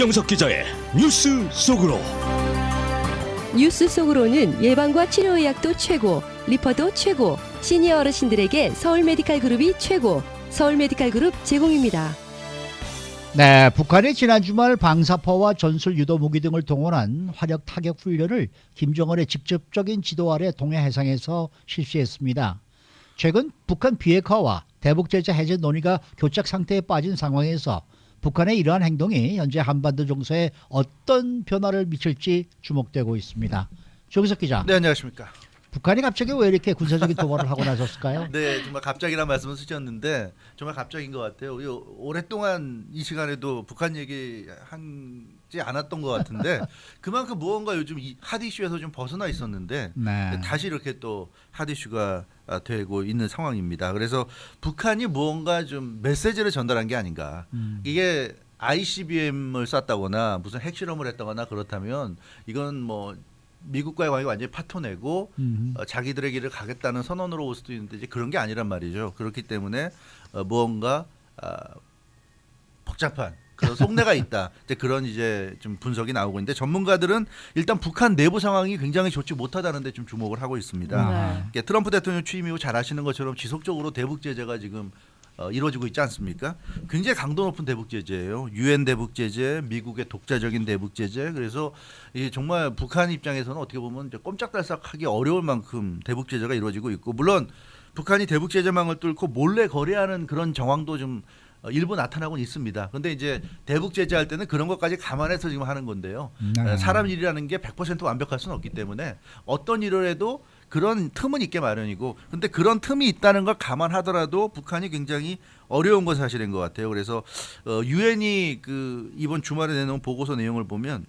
주영석 기자의 뉴스 속으로 뉴스 속으로는 예방과 치료 의학도 최고, 리퍼도 최고, 시니어 어르신들에게 서울 메디칼 그룹이 최고, 서울 메디칼 그룹 제공입니다. 네, 북한이 지난 주말 방사포와 전술 유도 무기 등을 동원한 화력 타격 훈련을 김정은의 직접적인 지도 아래 동해 해상에서 실시했습니다. 최근 북한 비핵화와 대북 제재 해제 논의가 교착 상태에 빠진 상황에서 북한의 이러한 행동이 현재 한반도 정세에 어떤 변화를 미칠지 주목되고 있습니다. 조기석 기자, 네 안녕하십니까. 북한이 갑자기 왜 이렇게 군사적인 도발을 하고 나섰을까요? 네 정말 갑자기란 말씀을 쓰셨는데 정말 갑자기인 것 같아요. 우리 오랫동안 이 시간에도 북한 얘기 하지 않았던 것 같은데 그만큼 무언가 요즘 이핫 이슈에서 좀 벗어나 있었는데 네. 다시 이렇게 또핫 이슈가 아, 되고 있는 상황입니다. 그래서 북한이 무언가 좀 메시지를 전달한 게 아닌가. 음. 이게 ICBM을 쐈다거나 무슨 핵실험을 했다거나 그렇다면 이건 뭐 미국과의 관계 완전히 파토내고 음. 어, 자기들의 길을 가겠다는 선언으로 올 수도 있는데 이제 그런 게 아니란 말이죠. 그렇기 때문에 어, 무언가 아, 복잡한 그런 속내가 있다. 이제 그런 이제 좀 분석이 나오고 있는데 전문가들은 일단 북한 내부 상황이 굉장히 좋지 못하다는데 좀 주목을 하고 있습니다. 아. 이게 트럼프 대통령 취임 이후 잘 아시는 것처럼 지속적으로 대북 제재가 지금 어, 이루어지고 있지 않습니까? 굉장히 강도 높은 대북 제재예요. 유엔 대북 제재, 미국의 독자적인 대북 제재. 그래서 이 정말 북한 입장에서는 어떻게 보면 꼼짝달싹하기 어려울 만큼 대북 제재가 이루어지고 있고 물론 북한이 대북 제재망을 뚫고 몰래 거래하는 그런 정황도 좀 어, 일부 나타나고는 있습니다. 근데 이제 대북 제재할 때는 그런 것까지 감안해서 지금 하는 건데요. 네. 에, 사람 일이라는 게 100% 완벽할 수는 없기 때문에 어떤 일을 해도 그런 틈은 있게 마련이고 근데 그런 틈이 있다는 걸 감안하더라도 북한이 굉장히 어려운 건 사실인 것 같아요. 그래서 어, 유엔이 그 이번 주말에 내놓은 보고서 내용을 보면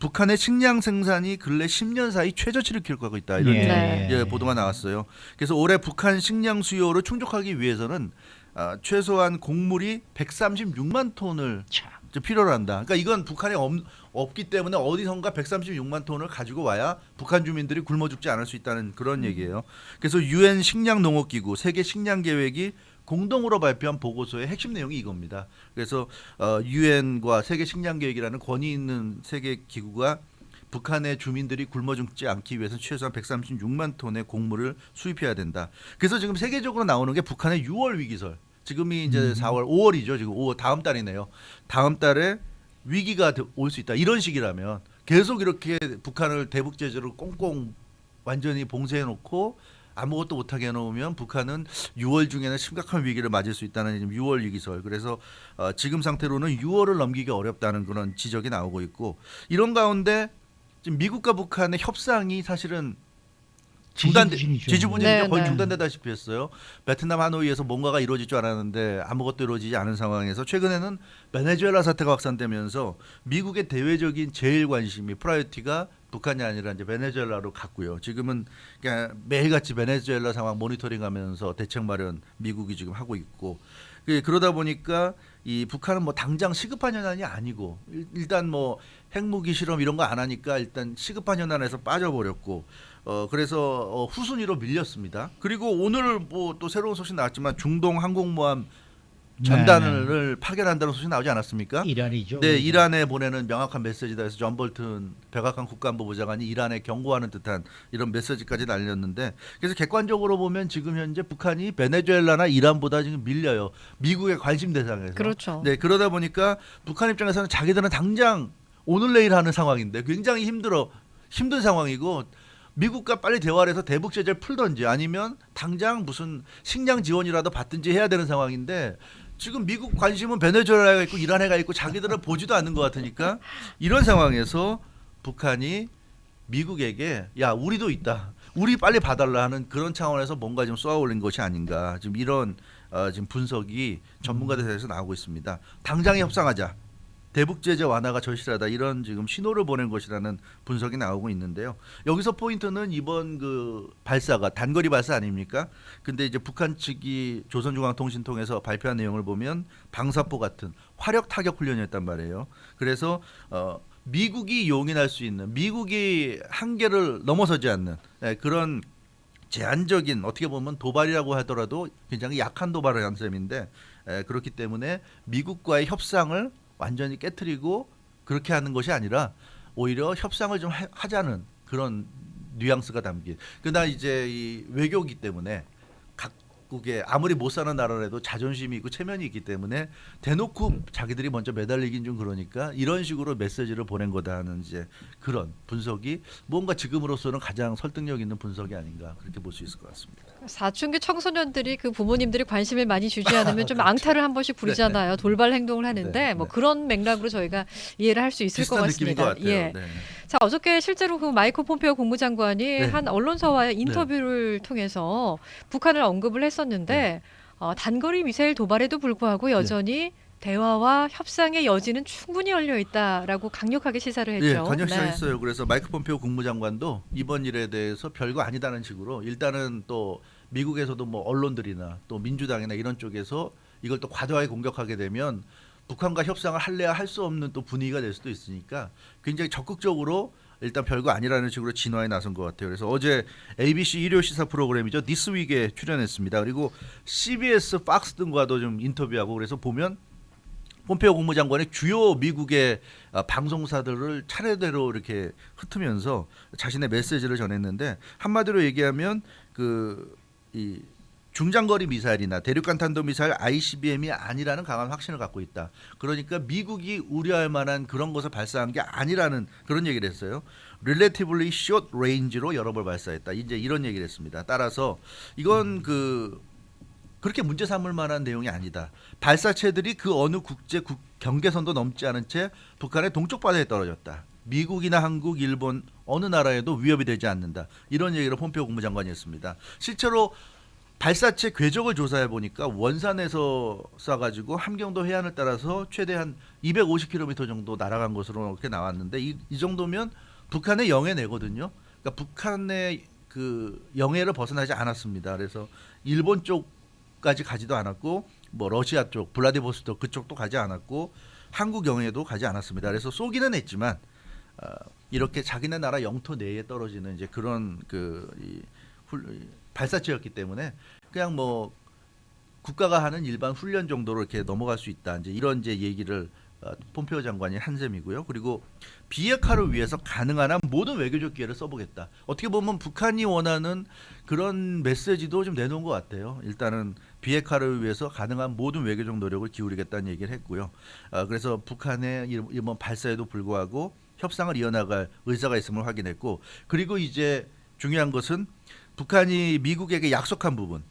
북한의 식량 생산이 근래 10년 사이 최저치를 기록하고 있다 이런 예. 네. 예, 보도가 나왔어요. 그래서 올해 북한 식량 수요를 충족하기 위해서는 아, 최소한 곡물이 136만 톤을 참. 필요로 한다. 그러니까 이건 북한에 없, 없기 때문에 어디선가 136만 톤을 가지고 와야 북한 주민들이 굶어 죽지 않을 수 있다는 그런 얘기예요. 그래서 유엔 식량 농업 기구 세계 식량 계획이 공동으로 발표한 보고서의 핵심 내용이 이겁니다. 그래서 어, 유엔과 세계 식량 계획이라는 권위 있는 세계 기구가 북한의 주민들이 굶어 죽지 않기 위해서 최소한 136만 톤의 곡물을 수입해야 된다. 그래서 지금 세계적으로 나오는 게 북한의 6월 위기설. 지금이 이제 4월, 5월이죠. 지금 5월 다음 달이네요. 다음 달에 위기가 올 수 있다. 이런 식이라면 계속 이렇게 북한을 대북 제재로 꽁꽁 완전히 봉쇄해 놓고 아무것도 못하게 해놓으면 북한은 6월 중에는 심각한 위기를 맞을 수 있다는 지금 6월 위기설. 그래서 어, 지금 상태로는 6월을 넘기기 어렵다는 그런 지적이 나오고 있고 이런 가운데 지금 미국과 북한의 협상이 사실은 중단돼 지지부진이죠. 네, 거의 네. 중단되다시피 했어요. 베트남 하노이에서 뭔가가 이루어질 줄 알았는데 아무것도 이루어지지 않은 상황에서 최근에는 베네수엘라 사태가 확산되면서 미국의 대외적인 제일 관심이 프라이어티가 북한이 아니라 이제 베네수엘라로 갔고요. 지금은 그냥 매일같이 베네수엘라 상황 모니터링하면서 대책 마련 미국이 지금 하고 있고 그- 그러다 보니까 이 북한은 뭐 당장 시급한 현안이 아니고 일- 일단 뭐 핵무기 실험 이런 거 안 하니까 일단 시급한 현안에서 빠져버렸고 어 그래서 어, 후순위로 밀렸습니다. 그리고 오늘 뭐 또 새로운 소식 나왔지만 중동 항공모함 전단을 파견한다는 소식 나오지 않았습니까? 이란이죠. 네, 이란에 보내는 명확한 메시지다 해서 존 볼튼 백악관 국가안보부 장관이 이란에 경고하는 듯한 이런 메시지까지 날렸는데 그래서 객관적으로 보면 지금 현재 북한이 베네수엘라나 이란보다 지금 밀려요. 미국의 관심 대상에서. 그렇죠. 네, 그러다 보니까 북한 입장에서는 자기들은 당장 오늘 내일 하는 상황인데 굉장히 힘들어 힘든 상황이고 미국과 빨리 대화를 해서 대북 제재를 풀던지 아니면 당장 무슨 식량 지원이라도 받든지 해야 되는 상황인데 지금 미국 관심은 베네수엘라가 있고 이란에가 있고 자기들은 보지도 않는 것 같으니까 이런 상황에서 북한이 미국에게 야 우리도 있다. 우리 빨리 봐달라 하는 그런 차원에서 뭔가 좀 쏘아올린 것이 아닌가. 지금 이런 어, 지금 분석이 전문가들 사이에서 나오고 있습니다. 당장에 협상하자 대북 제재 완화가 절실하다 이런 지금 신호를 보낸 것이라는 분석이 나오고 있는데요. 여기서 포인트는 이번 그 발사가 단거리 발사 아닙니까? 근데 이제 북한 측이 조선중앙통신 통해서 발표한 내용을 보면 방사포 같은 화력 타격 훈련이었단 말이에요. 그래서 어 미국이 용인할 수 있는 미국이 한계를 넘어서지 않는 예, 그런 제한적인 어떻게 보면 도발이라고 하더라도 굉장히 약한 도발을 한 셈인데 에, 그렇기 때문에 미국과의 협상을 완전히 깨뜨리고 그렇게 하는 것이 아니라 오히려 협상을 좀 하- 하자는 그런 뉘앙스가 담긴. 그러나 이제 이 외교기 때문에 각국에 아무리 못 사는 나라라도 자존심이 있고 체면이 있기 때문에 대놓고 자기들이 먼저 매달리긴 좀 그러니까 이런 식으로 메시지를 보낸 거다 하는 이제 그런 분석이 뭔가 지금으로서는 가장 설득력 있는 분석이 아닌가 그렇게 볼 수 있을 것 같습니다. 사춘기 청소년들이 그 부모님들이 관심을 많이 주지 않으면 좀 앙탈을 한 번씩 부리잖아요. 돌발 행동을 하는데 그렇죠. 네, 뭐 네. 그런 맥락으로 저희가 이해를 할 수 있을 것 같습니다. 것 같아요. 예. 네. 자 어저께 실제로 그 마이크 폼페오 국무장관이 네. 한 언론사와의 인터뷰를 통해서 북한을 언급을 했었는데 네. 어, 단거리 미사일 도발에도 불구하고 여전히 대화와 협상의 여지는 충분히 열려 있다라고 강력하게 시사를 했죠. 예, 간역 네. 시사했어요. 그래서 마이크 폼페오 국무장관도 이번 일에 대해서 별거 아니다는 식으로 일단은 또 미국에서도 뭐 언론들이나 또 민주당이나 이런 쪽에서 이걸 또 과도하게 공격하게 되면 북한과 협상을 할래야 할 수 없는 또 분위기가 될 수도 있으니까 굉장히 적극적으로 일단 별거 아니라는 식으로 진화에 나선 것 같아요. 그래서 어제 ABC 일요 시사 프로그램이죠. 디스윅에 출연했습니다. 그리고 CBS, 팍스 등과도 좀 인터뷰하고 그래서 보면 폼페오 국무장관이 주요 미국의 아, 방송사들을 차례대로 이렇게 흩으면서 자신의 메시지를 전했는데 한마디로 얘기하면 그이 중장거리 미사일이나 대륙간 탄도 미사일 ICBM이 아니라는 강한 확신을 갖고 있다. 그러니까 미국이 우려할 만한 그런 것을 발사한 게 아니라는 그런 얘기를 했어요. relatively short range로 여러 번 발사했다. 이제 이런 얘기를 했습니다. 따라서 이건 그 그렇게 문제 삼을 만한 내용이 아니다. 발사체들이 그 어느 국제 국, 경계선도 넘지 않은 채 북한의 동쪽 바다에 떨어졌다. 미국이나 한국, 일본 어느 나라에도 위협이 되지 않는다. 이런 얘기를 폼페오 국무장관이 했습니다. 실제로 발사체 궤적을 조사해 보니까 원산에서 쏴가지고 함경도 해안을 따라서 최대한 250km 정도 날아간 것으로 이렇게 나왔는데 이, 이 정도면 북한의 영해 내거든요. 그러니까 북한의 그 영해를 벗어나지 않았습니다. 그래서 일본 쪽까지 가지도 않았고 뭐 러시아 쪽 블라디보스토크 그쪽도 가지 않았고 한국 영해도 가지 않았습니다. 그래서 쏘기는 했지만 어, 이렇게 자기네 나라 영토 내에 떨어지는 이제 그런 그 이, 훌, 이 발사체였기 때문에 그냥 뭐 국가가 하는 일반 훈련 정도로 이렇게 넘어갈 수 있다. 이제 이런 이제 얘기를 어, 폼페오 장관이 한 셈이고요. 그리고 비핵화를 위해서 가능한 한 모든 외교적 기회를 써보겠다. 어떻게 보면 북한이 원하는 그런 메시지도 좀 내놓은 것 같아요. 일단은 비핵화를 위해서 가능한 모든 외교적 노력을 기울이겠다는 얘기를 했고요. 어, 그래서 북한의 이- 이번 발사에도 불구하고 협상을 이어나갈 의사가 있음을 확인했고, 그리고 이제 중요한 것은 북한이 미국에게 약속한 부분,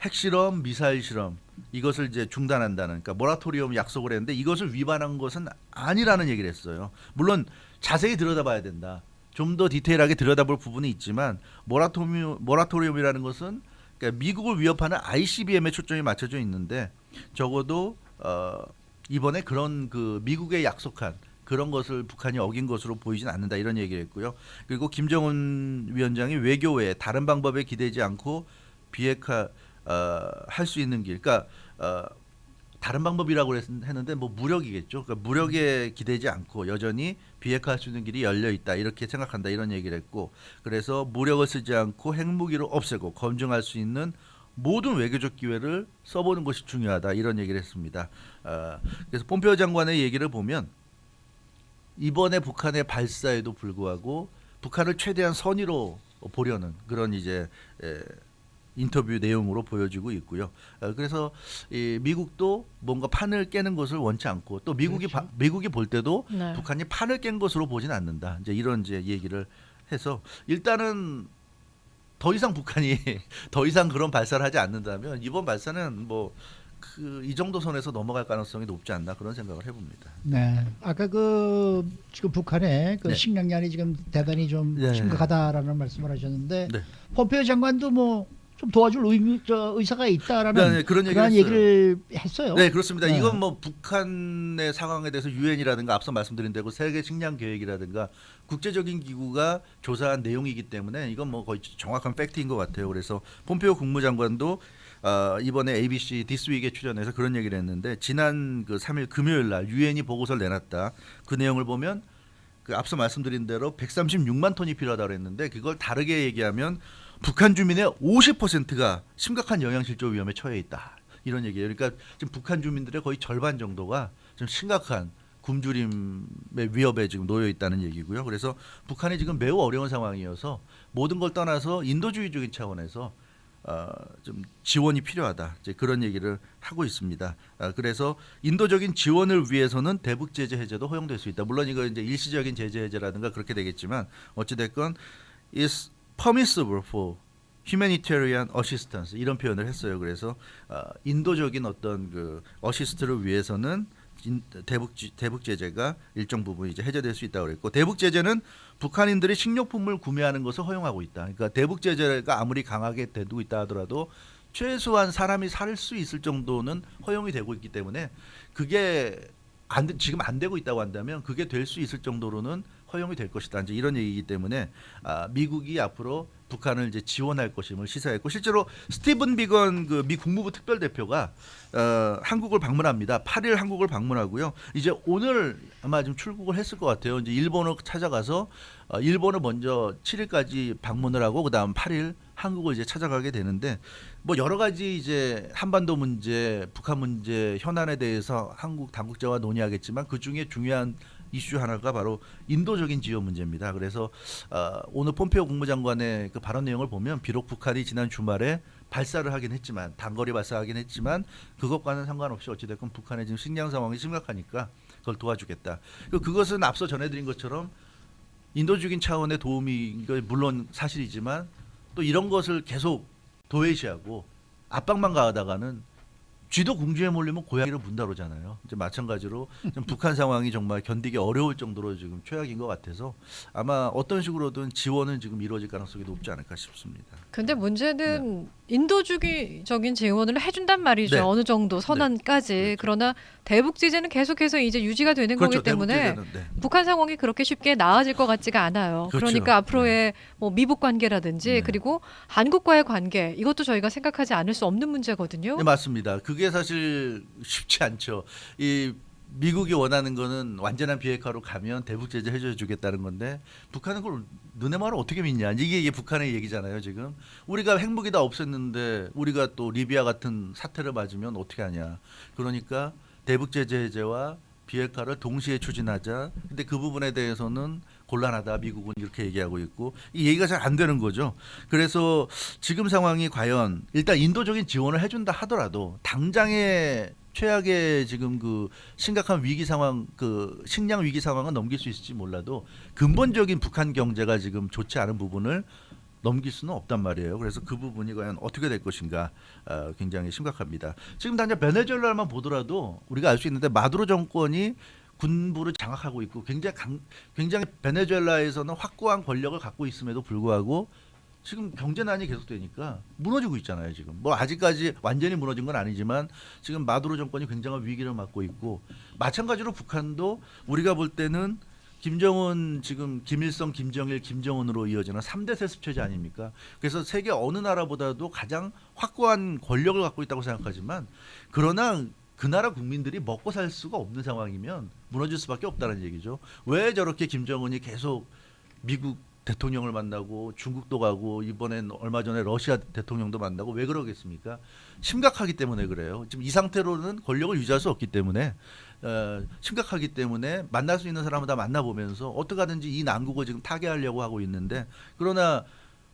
핵실험, 미사일 실험 이것을 이제 중단한다는 그러니까 모라토리움 약속을 했는데 이것을 위반한 것은 아니라는 얘기를 했어요. 물론 자세히 들여다봐야 된다. 좀 더 디테일하게 들여다볼 부분이 있지만 모라토리움 모라토리움이라는 것은 그러니까 미국을 위협하는 ICBM에 초점이 맞춰져 있는데 적어도 어, 이번에 그런 그 미국에 약속한 그런 것을 북한이 어긴 것으로 보이진 않는다 이런 얘기를 했고요. 그리고 김정은 위원장이 외교 외에 다른 방법에 기대지 않고 비핵화 어, 할 수 있는 길, 그러니까 어, 다른 방법이라고 했- 했는데 뭐 무력이겠죠. 그러니까 무력에 기대지 않고 여전히 비핵화할 수 있는 길이 열려 있다 이렇게 생각한다 이런 얘기를 했고 그래서 무력을 쓰지 않고 핵무기를 없애고 검증할 수 있는 모든 외교적 기회를 써보는 것이 중요하다 이런 얘기를 했습니다. 어, 그래서 폼페오 장관의 얘기를 보면 이번에 북한의 발사에도 불구하고 북한을 최대한 선의로 보려는 그런 이제 에, 인터뷰 내용으로 보여지고 있고요. 어, 그래서 이 미국도 뭔가 판을 깨는 것을 원치 않고 또 미국이 그렇죠. 바- 미국이 볼 때도 네. 북한이 판을 깬 것으로 보진 않는다. 이제 이런 이제 얘기를 해서 일단은 더 이상 북한이 더 이상 그런 발사를 하지 않는다면 이번 발사는 뭐 그 이 정도 선에서 넘어갈 가능성이 높지 않나 그런 생각을 해봅니다. 네. 아까 그 지금 북한의 그 네. 식량난이 지금 대단히 좀 네. 심각하다라는 말씀을 하셨는데 네. 폼페오 장관도 뭐 좀 도와줄 의미 저 의사가 있다라는 네, 네, 그런 얘기를 그런 했어요. 얘기를 했어요. 네 그렇습니다. 네. 이건 뭐 북한의 상황에 대해서 유엔이라든가 앞서 말씀드린 대로 세계 식량 계획이라든가 국제적인 기구가 조사한 내용이기 때문에 이건 뭐 거의 정확한 팩트인 것 같아요. 그래서 폼페오 국무장관도 어, 이번에 ABC 디스윅에 출연해서 그런 얘기를 했는데 지난 그 3일 금요일 날 유엔이 보고서를 내놨다. 그 내용을 보면 그 앞서 말씀드린 대로 136만 톤이 필요하다고 했는데 그걸 다르게 얘기하면 북한 주민의 50%가 심각한 영양실조 위험에 처해 있다. 이런 얘기예요. 그러니까 지금 북한 주민들의 거의 절반 정도가 좀 심각한 굶주림의 위협에 지금 놓여 있다는 얘기고요. 그래서 북한이 지금 매우 어려운 상황이어서 모든 걸 떠나서 인도주의적인 차원에서 어, 좀 지원이 필요하다. 이제 그런 얘기를 하고 있습니다. 아, 그래서 인도적인 지원을 위해서는 대북 제재 해제도 허용될 수 있다. 물론 이거 이제 일시적인 제재 해제라든가 그렇게 되겠지만 어찌 됐건 is permissible for humanitarian assistance 이런 표현을 했어요. 그래서 어, 인도적인 어떤 그 어시스트를 위해서는 인- 대북 지- 대북 제재가 일정 부분 이제 해제될 수 있다고 그랬고 대북 제재는 북한인들이 식료품을 구매하는 것을 허용하고 있다. 그러니까 대북 제재가 아무리 강하게 되고 있다 하더라도 최소한 사람이 살 수 있을 정도는 허용이 되고 있기 때문에 그게 안 돼- 지금 안 되고 있다고 한다면 그게 될 수 있을 정도로는 허용이 될 것이다. 이제 이런 얘기이기 때문에 아, 미국이 앞으로 북한을 이제 지원할 것임을 시사했고 실제로 스티븐 비건 그 미 국무부 특별 대표가 어, 한국을 방문합니다. 8일 한국을 방문하고요. 이제 오늘 아마 좀 출국을 했을 것 같아요. 이제 일본을 찾아가서 어, 일본을 먼저 7일까지 방문을 하고 그다음 8일 한국을 이제 찾아가게 되는데 뭐 여러 가지 이제 한반도 문제, 북한 문제 현안에 대해서 한국 당국자와 논의하겠지만 그 중에 중요한 이슈 하나가 바로 인도적인 지원 문제입니다. 그래서 어, 오늘 폼페오 국무장관의 그 발언 내용을 보면 비록 북한이 지난 주말에 발사를 하긴 했지만 단거리 발사하긴 했지만 그것과는 상관없이 어찌됐건 북한의 지금 식량 상황이 심각하니까 그걸 도와주겠다. 그것은 앞서 전해드린 것처럼 인도적인 차원의 도움이 물론 사실이지만 또 이런 것을 계속 도외시하고 압박만 가하다가는 쥐도 궁지에 몰리면 고양이를 문다로잖아요. 이제 마찬가지로 좀 북한 상황이 정말 견디기 어려울 정도로 지금 최악인 것 같아서 아마 어떤 식으로든 지원은 지금 이루어질 가능성이 높지 않을까 싶습니다. 근데 문제는 인도주의적인 지원을 해준단 말이죠. 네. 어느 정도 선언까지. 그렇죠. 그러나 대북 제재는 계속해서 이제 유지가 되는 거기 때문에 네. 북한 상황이 그렇게 쉽게 나아질 것 같지가 않아요. 그렇죠. 그러니까 앞으로의 뭐 미북 관계라든지 네. 그리고 한국과의 관계 이것도 저희가 생각하지 않을 수 없는 문제거든요. 네, 맞습니다. 그게 사실 쉽지 않죠. 이 미국이 원하는 거는 완전한 비핵화로 가면 대북 제재 해줘 주겠다는 건데 북한은 그걸 눈에 말을 어떻게 믿냐. 이게 이게 북한의 얘기잖아요, 지금. 우리가 핵무기 다 없앴는데 우리가 또 리비아 같은 사태를 맞으면 어떻게 하냐. 그러니까 대북 제재 해제와 비핵화를 동시에 추진하자. 근데 그 부분에 대해서는 곤란하다. 미국은 이렇게 얘기하고 있고 이 얘기가 잘 안 되는 거죠. 그래서 지금 상황이 과연 일단 인도적인 지원을 해준다 하더라도 당장의 최악의 지금 그 심각한 위기 상황 그 식량 위기 상황은 넘길 수 있을지 몰라도 근본적인 북한 경제가 지금 좋지 않은 부분을 넘길 수는 없단 말이에요. 그래서 그 부분이 과연 어떻게 될 것인가 어, 굉장히 심각합니다. 지금 당장 베네수엘라만 보더라도 우리가 알 수 있는데 마두로 정권이 군부를 장악하고 있고 굉장히 강, 굉장히 베네수엘라에서는 확고한 권력을 갖고 있음에도 불구하고 지금 경제난이 계속되니까 무너지고 있잖아요. 지금 뭐 아직까지 완전히 무너진 건 아니지만 지금 마두로 정권이 굉장한 위기를 맞고 있고 마찬가지로 북한도 우리가 볼 때는 김정은 지금 김일성, 김정일, 김정은으로 이어지는 3대 세습 체제 아닙니까? 그래서 세계 어느 나라보다도 가장 확고한 권력을 갖고 있다고 생각하지만 그러나 그 나라 국민들이 먹고 살 수가 없는 상황이면 무너질 수밖에 없다는 얘기죠. 왜 저렇게 김정은이 계속 미국 대통령을 만나고 중국도 가고 이번엔 얼마 전에 러시아 대통령도 만나고 왜 그러겠습니까? 심각하기 때문에 그래요. 지금 이 상태로는 권력을 유지할 수 없기 때문에 어, 심각하기 때문에 만날 수 있는 사람을 다 만나보면서 어떻게 하든지 이 난국을 지금 타개하려고 하고 있는데 그러나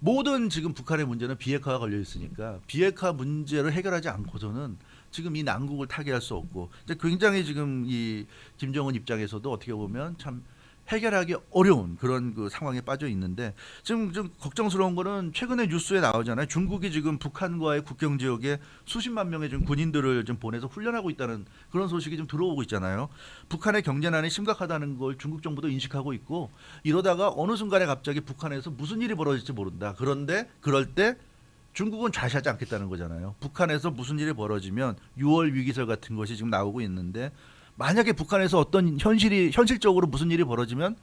모든 지금 북한의 문제는 비핵화가 걸려 있으니까 비핵화 문제를 해결하지 않고서는 지금 이 난국을 타개할 수 없고 이제 굉장히 지금 이 김정은 입장에서도 어떻게 보면 참 해결하기 어려운 그런 그 상황에 빠져 있는데 지금 좀 걱정스러운 거는 최근에 뉴스에 나오잖아요. 중국이 지금 북한과의 국경 지역에 수십만 명의 지금 군인들을 좀 보내서 훈련하고 있다는 그런 소식이 좀 들어오고 있잖아요. 북한의 경제난이 심각하다는 걸 중국 정부도 인식하고 있고 이러다가 어느 순간에 갑자기 북한에서 무슨 일이 벌어질지 모른다. 그런데 그럴 때 중국은 좌시하지 않겠다는 거잖아요. 북한에서 무슨 일이 벌어지면 6월 위기설 같은 것이 지금 나오고 있는데 만약에 북한에서 어떤 현실이 현실적으로 무슨 일이 벌어지면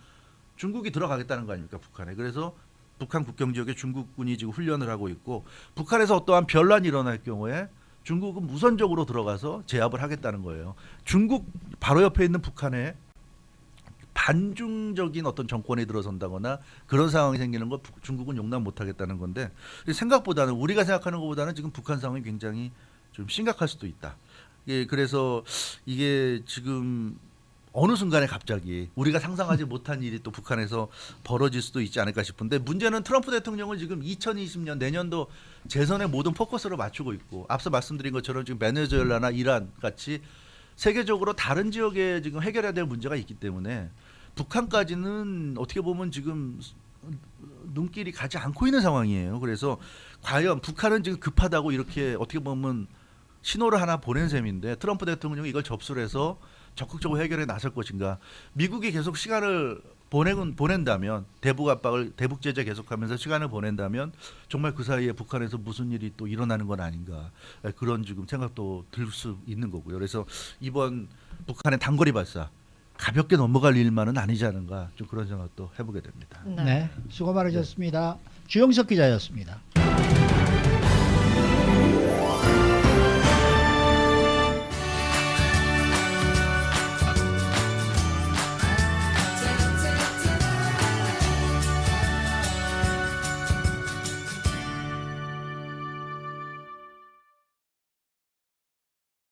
중국이 들어가겠다는 거 아닙니까 북한에 그래서 북한 국경 지역에 중국군이 지금 훈련을 하고 있고 북한에서 어떠한 변란이 일어날 경우에 중국은 무선적으로 들어가서 제압을 하겠다는 거예요. 중국 바로 옆에 있는 북한에 반중적인 어떤 정권이 들어선다거나 그런 상황이 생기는 걸 북- 중국은 용납 못하겠다는 건데 생각보다는 우리가 생각하는 것보다는 지금 북한 상황이 굉장히 좀 심각할 수도 있다. 예, 그래서 이게 지금 어느 순간에 갑자기 우리가 상상하지 못한 일이 또 북한에서 벌어질 수도 있지 않을까 싶은데 문제는 트럼프 대통령은 지금 2020년 내년도 재선의 모든 포커스를 맞추고 있고 앞서 말씀드린 것처럼 지금 베네수엘라나 이란 같이 세계적으로 다른 지역에 지금 해결해야 될 문제가 있기 때문에 북한까지는 어떻게 보면 지금 눈길이 가지 않고 있는 상황이에요. 그래서 과연 북한은 지금 급하다고 이렇게 어떻게 보면 신호를 하나 보낸 셈인데 트럼프 대통령이 이걸 접수를 해서 적극적으로 해결에 나설 것인가? 미국이 계속 시간을 보내군 보낸다면 대북 압박을 대북 제재 계속하면서 시간을 보낸다면 정말 그 사이에 북한에서 무슨 일이 또 일어나는 건 아닌가 예, 그런 지금 생각도 들 수 있는 거고요. 그래서 이번 북한의 단거리 발사 가볍게 넘어갈 일만은 아니지 않은가 좀 그런 생각도 해보게 됩니다. 네, 수고 많으셨습니다. 주영석 기자였습니다.